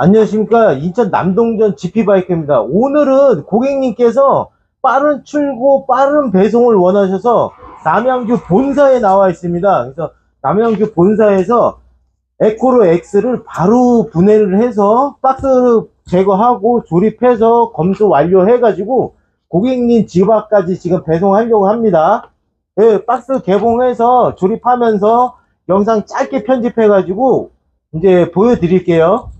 안녕하십니까. 인천 남동전 GP바이크입니다. 오늘은 고객님께서 빠른 출고, 빠른 배송을 원하셔서 남양주 본사에 나와 있습니다. 그래서 남양주 본사에서 에코로 X를 바로 분해를 해서 박스 제거하고 조립해서 검수 완료해 가지고 고객님 집 앞까지 지금 배송하려고 합니다. 예, 박스 개봉해서 조립하면서 영상 짧게 편집해 가지고 이제 보여드릴게요.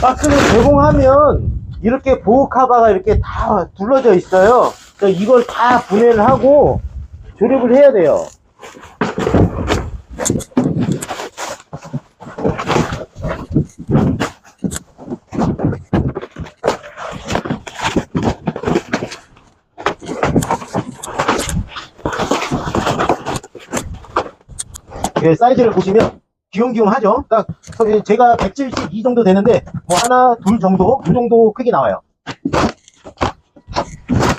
박스를 개봉하면 이렇게 보호 카바가 이렇게 다 둘러져 있어요. 그래서 이걸 다 분해를 하고 조립을 해야 돼요. 그 사이즈를 보시면 귀용귀용하죠. 딱 저기 제가 172 정도 되는데 뭐 하나 둘 정도 이 정도 크게 나와요.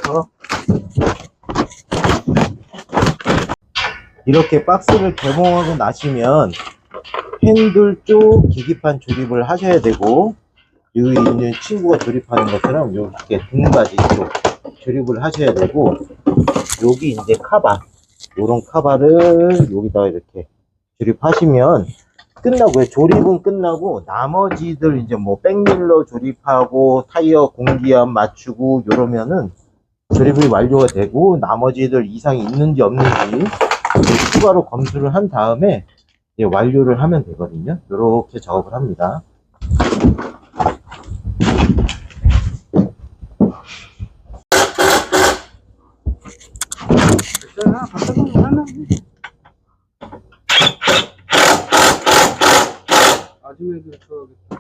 어. 이렇게 박스를 개봉하고 나시면 핸들 쪽 계기판 조립을 하셔야 되고 여기 있는 친구가 조립하는 것처럼 이렇게 등받이 쪽 조립을 하셔야 되고 여기 이제 카바 요런 카바를 여기다 이렇게 조립하시면 끝나고요. 조립은 끝나고 나머지들 이제 뭐 백밀러 조립하고 타이어 공기압 맞추고 이러면은 조립이 완료가 되고 나머지들 이상이 있는지 없는지 추가로 검수를 한 다음에 완료를 하면 되거든요. 이렇게 작업을 합니다. 아줌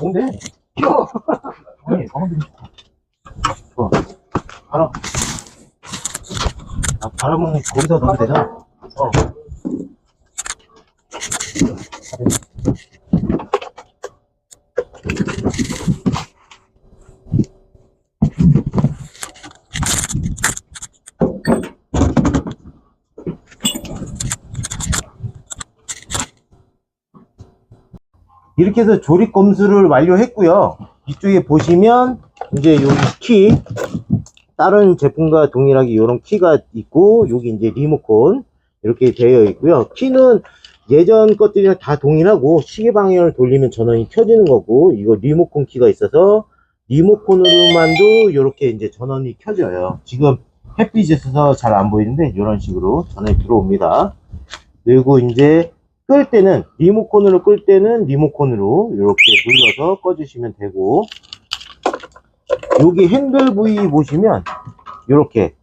좋은데? 켜. 아니, 사람들이 좋아. 바람. 아, 바람은 거기다 넣어도 되잖아. 어. 이렇게 해서 조립 검수를 완료했고요. 이쪽에 보시면 이제 여기 키 다른 제품과 동일하게 이런 키가 있고 여기 이제 리모컨 이렇게 되어 있고요. 키는 예전 것들이랑 다 동일하고 시계 방향을 돌리면 전원이 켜지는 거고 이거 리모컨 키가 있어서 리모컨으로만도 이렇게 이제 전원이 켜져요. 지금 햇빛이 있어서 잘 안 보이는데 이런 식으로 전원이 들어옵니다. 그리고 이제 끌 때는 리모컨으로 끌 때는 리모컨으로 이렇게 눌러서 꺼주시면 되고 여기 핸들 부위 보시면 이렇게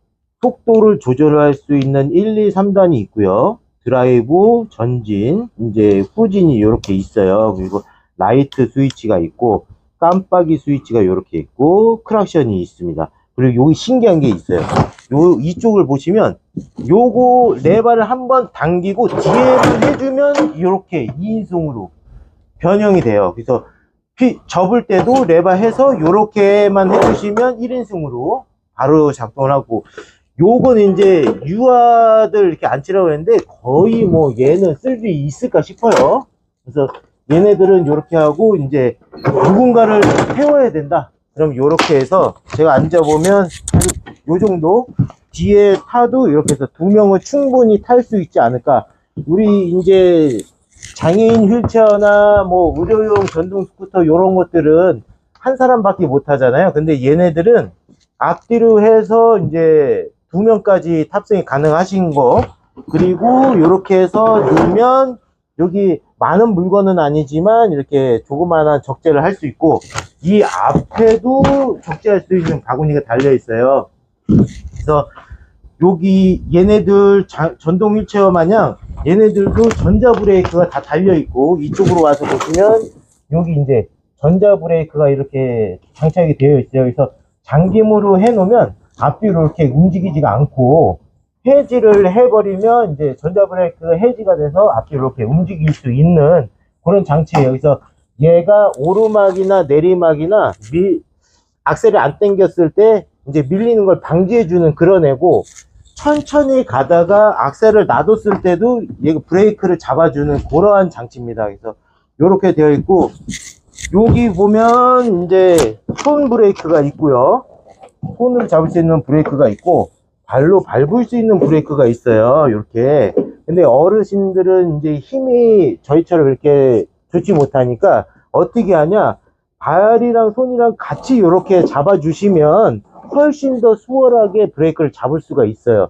속도를 조절할 수 있는 1, 2, 3단이 있고요. 드라이브, 전진, 이제 후진이 이렇게 있어요. 그리고 라이트 스위치가 있고 깜빡이 스위치가 이렇게 있고 크락션이 있습니다. 그리고 여기 신기한 게 있어요. 요 이쪽을 보시면 요거 레바를 한번 당기고 뒤에만 해주면 이렇게 2인승으로 변형이 돼요. 그래서 피- 접을 때도 레바 해서 이렇게만 해주시면 1인승으로 바로 작동을 하고 요건 이제 유아들 이렇게 앉히라고 했는데 거의 뭐 얘는 쓸 수 있을까 싶어요. 그래서 얘네들은 이렇게 하고 이제 누군가를 태워야 된다. 그럼 이렇게 해서 제가 앉아보면 요 정도 뒤에 타도 이렇게 해서 두 명은 충분히 탈 수 있지 않을까. 우리 이제 장애인 휠체어나 뭐 의료용 전동 스쿠터 이런 것들은 한 사람밖에 못 타잖아요. 근데 얘네들은 앞뒤로 해서 이제 두 명까지 탑승이 가능하신 거 그리고 이렇게 해서 놓으면 여기 많은 물건은 아니지만 이렇게 조그마한 적재를 할 수 있고 이 앞에도 적재할 수 있는 바구니가 달려 있어요. 그래서 여기 얘네들 자- 전동 휠체어 마냥 얘네들도 전자 브레이크가 다 달려 있고 이쪽으로 와서 보시면 여기 이제 전자 브레이크가 이렇게 장착이 되어 있어요. 그래서 잠김으로 해 놓으면 앞뒤로 이렇게 움직이지가 않고 해지를 해버리면 이제 전자 브레이크가 해지가 돼서 앞뒤로 이렇게 움직일 수 있는 그런 장치예요. 그래서 얘가 오르막이나 내리막이나 밀, 악셀을 안 당겼을 때 이제 밀리는 걸 방지해주는 그런 애고 천천히 가다가 악셀을 놔뒀을 때도 얘가 브레이크를 잡아주는 그러한 장치입니다. 그래서 이렇게 되어 있고 여기 보면 이제 손 브레이크가 있고요. 손으로 잡을 수 있는 브레이크가 있고 발로 밟을 수 있는 브레이크가 있어요. 이렇게. 근데 어르신들은 이제 힘이 저희처럼 이렇게 좋지 못하니까 어떻게 하냐? 발이랑 손이랑 같이 이렇게 잡아주시면 훨씬 더 수월하게 브레이크를 잡을 수가 있어요.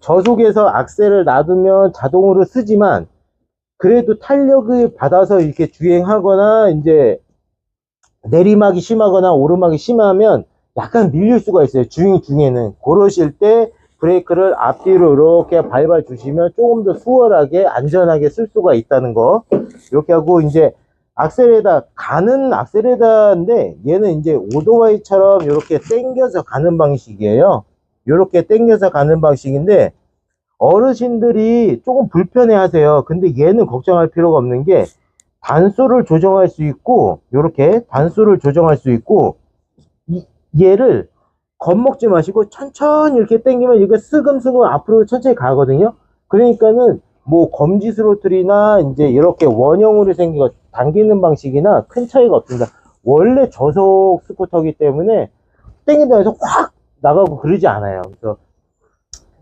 저속에서 악셀을 놔두면 자동으로 쓰지만 그래도 탄력을 받아서 이렇게 주행하거나 이제 내리막이 심하거나 오르막이 심하면 약간 밀릴 수가 있어요. 주행 중에는. 그러실 때 브레이크를 앞뒤로 이렇게 밟아 주시면 조금 더 수월하게 안전하게 쓸 수가 있다는 거. 이렇게 하고 이제 악셀에다 가는 악셀에다인데 얘는 이제 오토바이처럼 이렇게 당겨서 가는 방식이에요. 이렇게 당겨서 가는 방식인데 어르신들이 조금 불편해 하세요. 근데 얘는 걱정할 필요가 없는 게 단수를 조정할 수 있고 이렇게 단수를 조정할 수 있고 이- 얘를 겁먹지 마시고 천천히 이렇게 당기면 이거 스금스금 앞으로 천천히 가거든요. 그러니까는 뭐 검지 스로틀이나 이제 이렇게 원형으로 생긴 거 당기는 방식이나 큰 차이가 없습니다. 원래 저속 스쿠터기 때문에 당긴다 해서 확 나가고 그러지 않아요. 그래서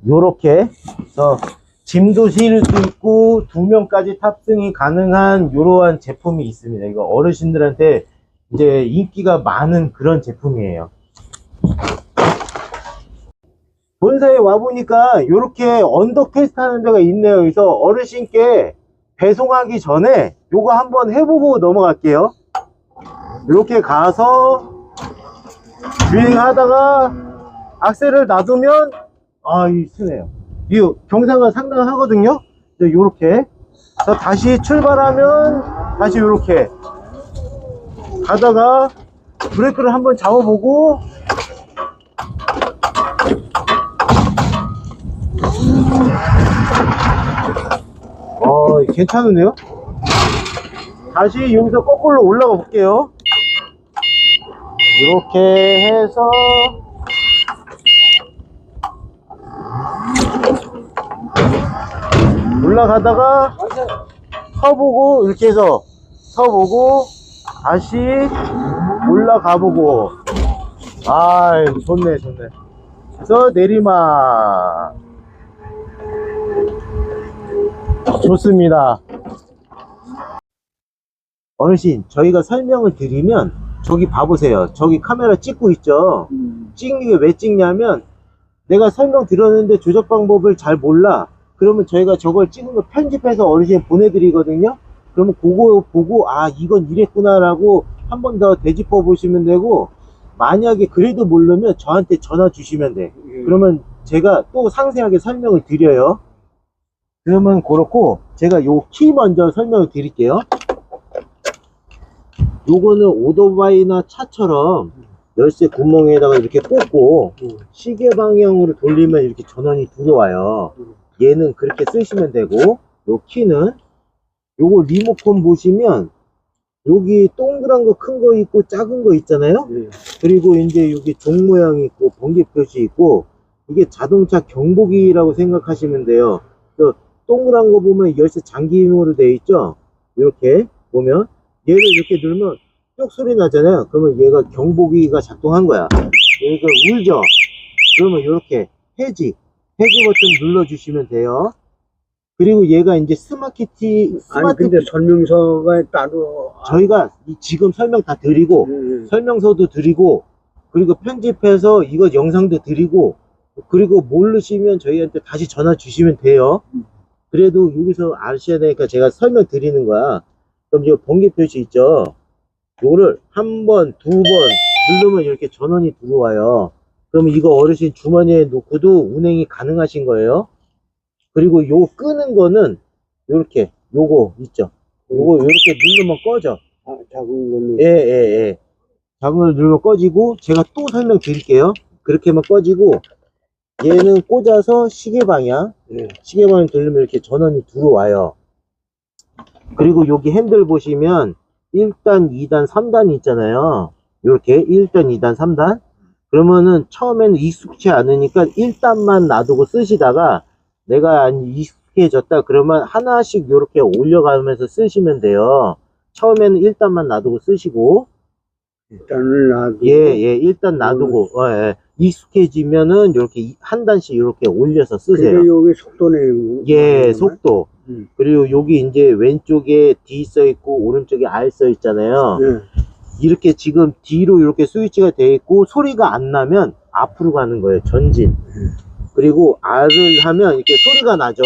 요렇게 해서 짐도 실을 수 있고 두 명까지 탑승이 가능한 이러한 제품이 있습니다. 이거 어르신들한테 이제 인기가 많은 그런 제품이에요. 본사에 와보니까 이렇게 언덕 테스트 하는 데가 있네요. 그래서 어르신께 배송하기 전에 요거 한번 해보고 넘어갈게요. 이렇게 가서 주행하다가 악셀을 놔두면 아, 이 쓰네요. 이 경사가 상당하거든요. 이렇게 다시 출발하면 다시 이렇게 가다가 브레이크를 한번 잡아보고 어, 괜찮은데요? 다시 여기서 거꾸로 올라가 볼게요. 이렇게 해서 올라가다가 서보고 이렇게 해서 서보고 다시 올라가 보고 아 좋네 좋네 그래서 내리막 좋습니다. 어르신 저희가 설명을 드리면 저기 봐보세요. 저기 카메라 찍고 있죠? 음. 찍는 게 왜 찍냐면 내가 설명 들었는데 조작 방법을 잘 몰라. 그러면 저희가 저걸 찍은 거 편집해서 어르신 보내드리거든요. 그러면 그거 보고 아 이건 이랬구나 라고 한 번 더 되짚어 보시면 되고 만약에 그래도 모르면 저한테 전화 주시면 돼. 예. 그러면 제가 또 상세하게 설명을 드려요 그러면 그렇고 제가 요 키 먼저 설명을 드릴게요 요거는 오토바이나 차처럼 열쇠 구멍에다가 이렇게 꽂고 음. 시계 방향으로 돌리면 이렇게 전원이 들어와요. 음. 얘는 그렇게 쓰시면 되고 요 키는 요거 리모컨 보시면 여기 동그란 거 큰거 있고 작은 거 있잖아요. 예. 그리고 이제 여기 종 모양이 있고 번개 표시 있고 이게 자동차 경보기라고 생각하시면 돼요. 그 동그란 거 보면 열쇠 잠김으로 되어 있죠. 이렇게 보면 얘를 이렇게 누르면 쪽 소리 나잖아요. 그러면 얘가 경보기가 작동한 거야. 얘가 울죠. 그러면 이렇게 해지 해지 버튼 눌러주시면 돼요. 그리고 얘가 이제 스마키티 아니 근데 설명서가 따로 저희가 이 지금 설명 다 드리고 예, 예. 설명서도 드리고 그리고 편집해서 이거 영상도 드리고 그리고 모르시면 저희한테 다시 전화 주시면 돼요 그래도 여기서 아셔야 되니까 제가 설명 드리는 거야. 그럼 이 번개 표시 있죠? 요거를 한 번, 두 번 누르면 이렇게 전원이 들어와요. 그러면 이거 어르신 주머니에 놓고도 운행이 가능하신 거예요. 그리고 요 끄는 거는 요렇게 요거 있죠? 요거 요렇게 누르면 꺼져. 아, 작은 거는. 예, 예, 예. 작은 걸 누르면 꺼지고, 제가 또 설명 드릴게요. 그렇게 하면 꺼지고, 얘는 꽂아서 시계 방향, 예. 시계 방향 돌리면 이렇게 전원이 들어와요. 그리고 여기 핸들 보시면 1단, 2단, 3단이 있잖아요. 이렇게 1단, 2단, 3단. 그러면은 처음에는 익숙치 않으니까 1단만 놔두고 쓰시다가 내가 안 익숙해졌다 그러면 하나씩 이렇게 올려가면서 쓰시면 돼요. 처음에는 1단만 놔두고 쓰시고 일단은 놔두고 예, 예, 일단 놔두고 어, 예. 익숙해지면은 이렇게 한 단씩 이렇게 올려서 쓰세요. 근데 여기 속도 내고 예, 속도. 음. 그리고 여기 이제 왼쪽에 D 써 있고 오른쪽에 R 써 있잖아요. 예. 이렇게 지금 D로 이렇게 스위치가 돼 있고 소리가 안 나면 앞으로 가는 거예요. 전진. 그리고 R을 하면 이렇게 소리가 나죠.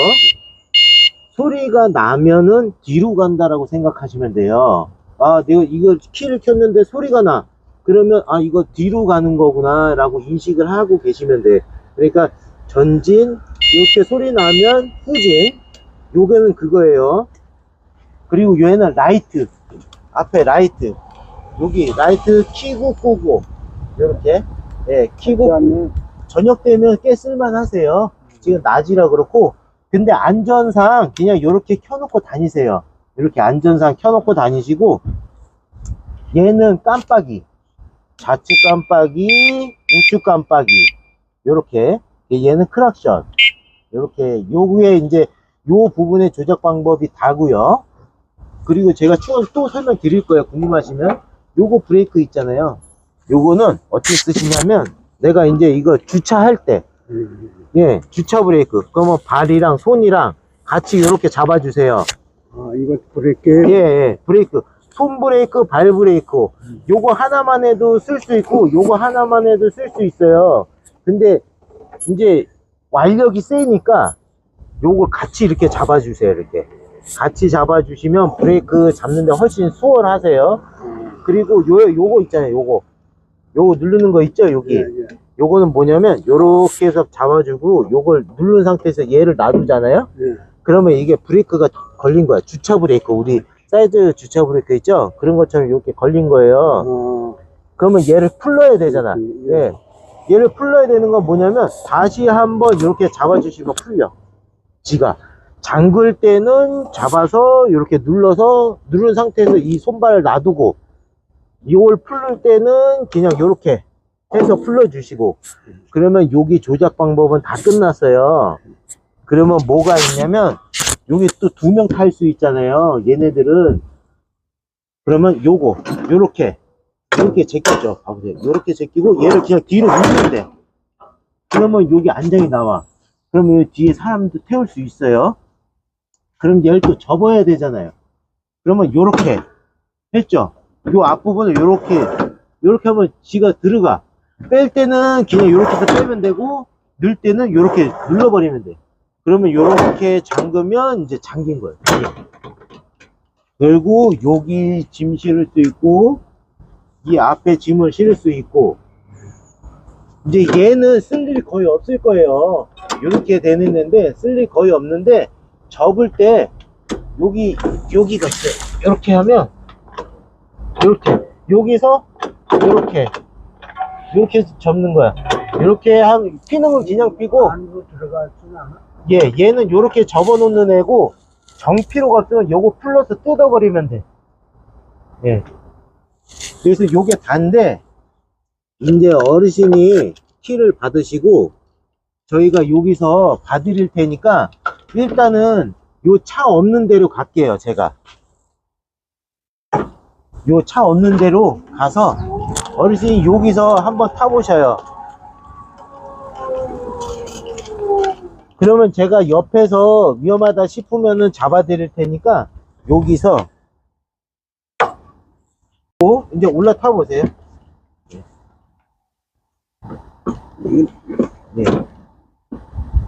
소리가 나면은 뒤로 간다라고 생각하시면 돼요. 아, 내가 이거 키를 켰는데 소리가 나. 그러면 아, 이거 뒤로 가는 거구나 라고 인식을 하고 계시면 돼. 그러니까 전진 이렇게 소리 나면 후진. 요게는 그거예요. 그리고 얘는 라이트. 앞에 라이트. 여기 라이트 키고 끄고 이렇게 예, 키고 저녁 되면 꽤 쓸만 하세요. 지금 낮이라 그렇고, 근데 안전상 그냥 이렇게 켜놓고 다니세요. 이렇게 안전상 켜놓고 다니시고, 얘는 깜빡이, 좌측 깜빡이, 우측 깜빡이, 요렇게, 얘는 크락션, 요렇게, 요구에 이제 요 부분의 조작 방법이 다고요 그리고 제가 추가 또 설명 드릴 거예요. 궁금하시면. 요거 브레이크 있잖아요. 요거는 어떻게 쓰시냐면, 내가 이제 이거 주차할 때, 음. 예, 주차 브레이크. 그러면 발이랑 손이랑 같이 이렇게 잡아주세요. 아 이거 브레이크 예, 예, 브레이크. 손 브레이크, 발 브레이크. 요거 하나만 해도 쓸 수 있고, 요거 하나만 해도 쓸 수 있어요. 근데, 이제, 완력이 세니까, 요걸 같이 이렇게 잡아주세요, 이렇게. 같이 잡아주시면 브레이크 잡는데 훨씬 수월하세요. 그리고 요, 요거 있잖아요, 요거. 요거 누르는 거 있죠, 여기. 예, 예. 요거는 뭐냐면 요렇게 해서 잡아주고 요걸 누른 상태에서 얘를 놔두잖아요 예. 그러면 이게 브레이크가 걸린 거야. 주차 브레이크 우리 사이드 주차 브레이크 있죠? 그런 것처럼 이렇게 걸린 거예요. 어, 그러면 얘를 풀러야 되잖아. 음, 예. 얘를 풀러야 되는 건 뭐냐면 다시 한번 이렇게 잡아주시면 풀려. 지가. 잠글 때는 잡아서 이렇게 눌러서 누른 상태에서 이 손발을 놔두고 이걸 풀을 때는 그냥 이렇게 해서 풀러주시고 그러면 여기 조작 방법은 다 끝났어요. 그러면 뭐가 있냐면 여기 또 두 명 탈 수 있잖아요. 얘네들은. 그러면 요거 요렇게 요렇게 제끼죠. 봐보세요 요렇게 제끼고 얘를 그냥 뒤로 밀면 돼 그러면 여기 안장이 나와. 그러면 요 뒤에 사람도 태울 수 있어요. 그럼 얘를 또 접어야 되잖아요. 그러면 요렇게 했죠? 요 앞부분을 요렇게 요렇게 하면 지가 들어가. 뺄 때는 그냥 요렇게 해서 빼면 되고 넣을 때는 요렇게 눌러버리면 돼 그러면 요렇게 잠그면 이제 잠긴 거예요. 그리고 여기 짐 실을 수 있고 이 앞에 짐을 실을 수 있고 이제 얘는 쓸 일이 거의 없을 거예요. 이렇게 되는 데인데 쓸 일이 거의 없는데 접을 때 여기 여기가 있어요. 이렇게 하면 이렇게 여기서 이렇게 이렇게 접는 거야. 이렇게 한 피는 건 그냥 피고 안으로 들어가지는 않아? 예, 얘는 요렇게 접어놓는 애고 정피로가 없으면 요거 풀러서 뜯어버리면 돼. 예. 그래서 요게 단데 이제 어르신이 키를 받으시고 저희가 여기서 봐드릴 테니까 일단은 요 차 없는 데로 갈게요, 제가. 요 차 없는 데로 가서 어르신이 여기서 한번 타보셔요. 그러면 제가 옆에서 위험하다 싶으면은 잡아 드릴 테니까 여기서 오, 이제 올라타 보세요. 네.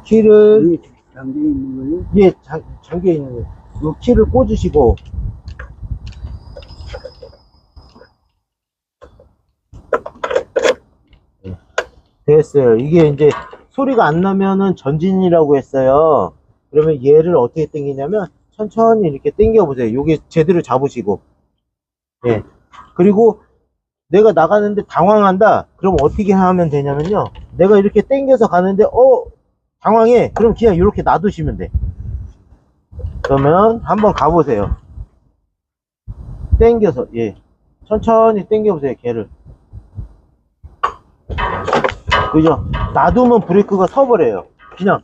키를 잠겨 있는 거예요? 예 장, 잠겨 있는 거예요. 요 키를 꽂으시고 네. 됐어요. 이게 이제 소리가 안 나면은 전진이라고 했어요. 그러면 얘를 어떻게 당기냐면 천천히 이렇게 당겨 보세요. 요게 제대로 잡으시고. 예. 그리고 내가 나가는데 당황한다. 그럼 어떻게 하면 되냐면요. 내가 이렇게 당겨서 가는데 어 당황해. 그럼 그냥 이렇게 놔두시면 돼. 그러면 한번 가보세요. 당겨서 예. 천천히 당겨보세요. 걔를. 그죠? 놔두면 브레이크가 서버려요. 그냥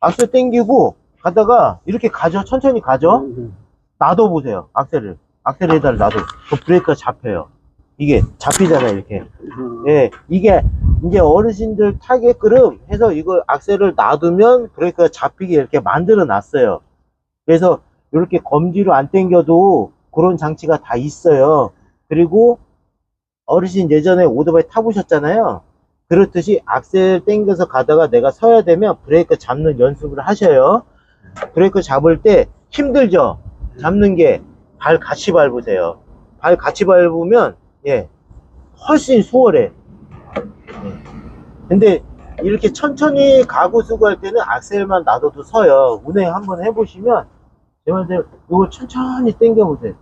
악셀 당기고 가다가 이렇게 가죠. 천천히 가죠. 놔둬보세요. 악셀을. 악셀에다 놔둬. 그 브레이크가 잡혀요. 이게 잡히잖아요. 이렇게. 예, 이게 이제 어르신들 타게끔 해서 이거 악셀을 놔두면 브레이크가 잡히게 이렇게 만들어 놨어요. 그래서 이렇게 검지로 안 당겨도 그런 장치가 다 있어요. 그리고 어르신 예전에 오토바이 타보셨잖아요. 그렇듯이 악셀 당겨서 가다가 내가 서야 되면 브레이크 잡는 연습을 하셔요. 브레이크 잡을 때 힘들죠? 잡는 게 발 같이 밟으세요. 발 같이 밟으면 예 훨씬 수월해. 예. 근데 이렇게 천천히 가고 쓰고 할 때는 악셀만 놔둬도 서요. 운행 한번 해보시면 제 말대로 요거 천천히 당겨 보세요.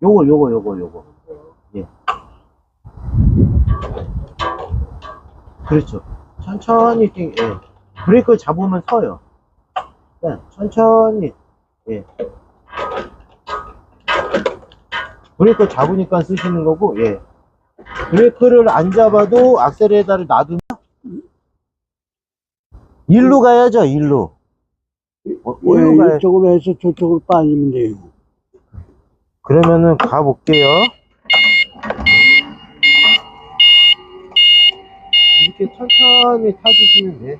요거 요거 요거 요거. 예. 그렇죠. 천천히 당겨. 예. 브레이크 잡으면 서요. 네, 천천히. 예. 브레이크 잡으니까 쓰시는 거고, 예. 브레이크를 안 잡아도 악셀에다를 놔두면 일로 가야죠, 일로. 어, 일로 가야 예, 이쪽으로 해서 저쪽으로 빠지면 돼요. 그러면은 가볼게요. 이렇게 천천히 타주시면 돼.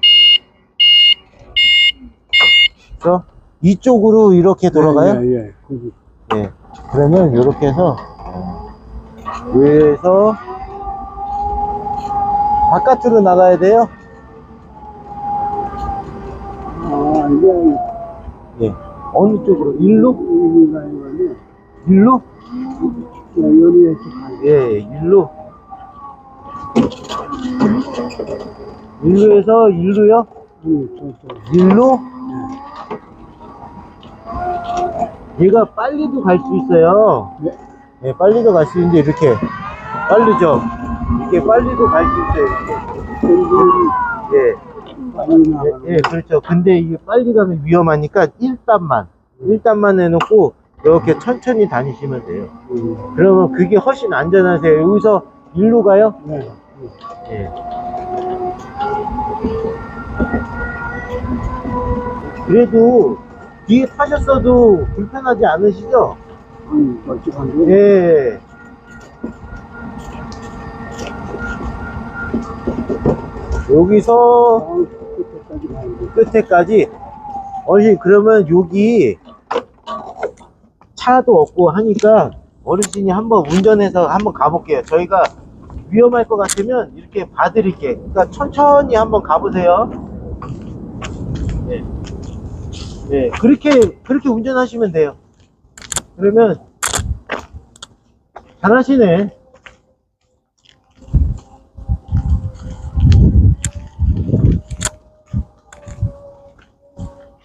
그래서 이쪽으로 이렇게 돌아가요? 예, 예. 거기. 예. 그러면 이렇게 해서 위에서 바깥으로 나가야 돼요. 아, 이게 예. 어느 쪽으로? 일로? 여기가 일로? 가요. 예, 일로. 일로에서 일로요? 아니, 저쪽. 일로? 얘가 빨리도 갈 수 있어요. 네. 예, 빨리도 갈 수 있는데 이렇게 빠르죠. 이렇게 빨리도 갈 수 있어요. 이렇게. 예, 예, 예, 그렇죠. 근데 이게 빨리 가면 위험하니까 1단만, 1단만 해놓고 이렇게 천천히 다니시면 돼요. 음. 그러면 그게 훨씬 안전하세요. 여기서 일로 가요? 네. 예. 그래도 뒤에 타셨어도 불편하지 않으시죠? 음, 예. 여기서 끝에까지 끝에까지. 어르신, 그러면 여기 차도 없고 하니까 어르신이 한번 운전해서 한번 가볼게요. 저희가 위험할 것 같으면 이렇게 봐드릴게. 그러니까 천천히 한번 가보세요. 네. 네 그렇게 그렇게 운전하시면 돼요. 그러면 잘 하시네.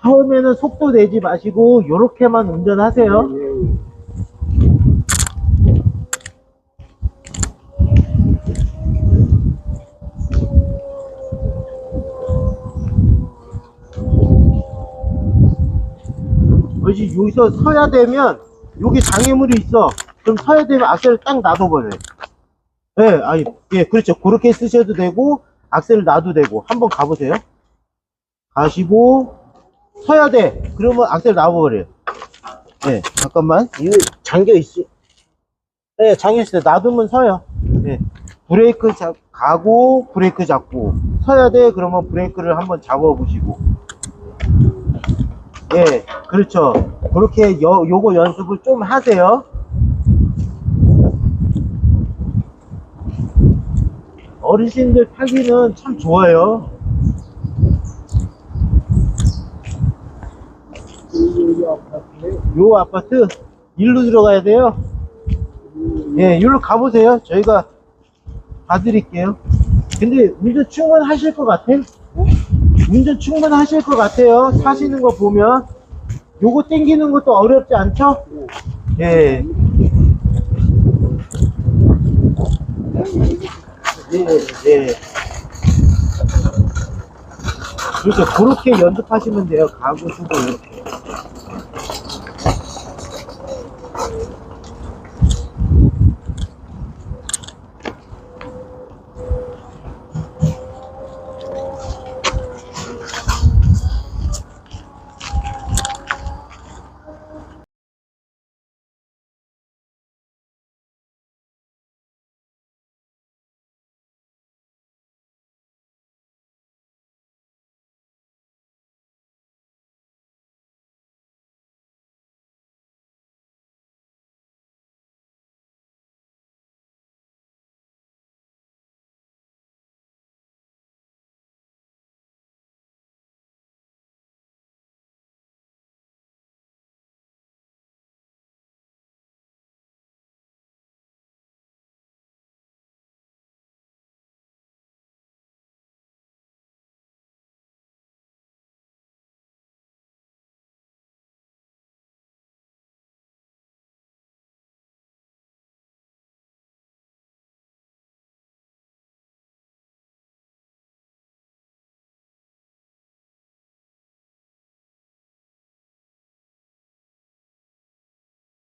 처음에는 속도 내지 마시고 요렇게만 운전하세요. 예, 예. 그렇지 여기서 서야 되면 여기 장애물이 있어. 그럼 서야 되면 악셀을 딱 놔둬버려요. 예, 아니, 예, 그렇죠. 그렇게 쓰셔도 되고 악셀을 놔도 되고 한번 가보세요. 가시고 서야 돼. 그러면 악셀 놔버려요. 예, 잠깐만. 이거 잠겨 있어. 예, 잠겨 있을 때 놔두면 서요. 예, 브레이크 잡 가고 브레이크 잡고 서야 돼. 그러면 브레이크를 한번 잡아보시고. 예, 그렇죠. 그렇게 요, 요거 연습을 좀 하세요. 어르신들 타기는 참 좋아요. 요 아파트 일로 들어가야 돼요. 예, 일로 가보세요. 저희가 봐드릴게요. 근데 운전 충분하실 것 같아? 운전 충분하실 것 같아요. 사시는 거 보면. 요거 땡기는 것도 어렵지 않죠? 예. 예, 예. 그렇죠. 그렇게 연습하시면 돼요. 가구 수도 이렇게.